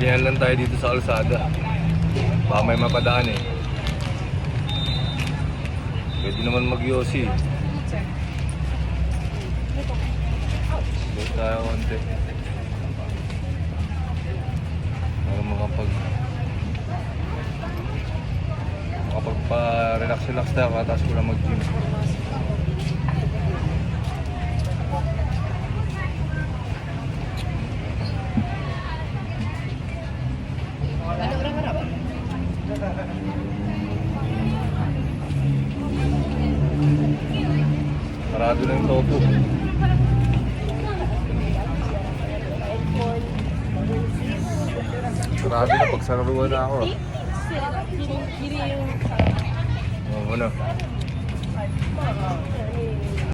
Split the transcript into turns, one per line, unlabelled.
Ganyan lang tayo dito sa kalsada. Baka may mapadaan eh. Pwede naman mag-yosi. Balik tayo konti. Para makapag... Makapagpa-relax-relax tayo katapos ko lang mag-gym. Parado na yung topo. Sarado na pagsaruan na ako.
Kiri yung
Oo na.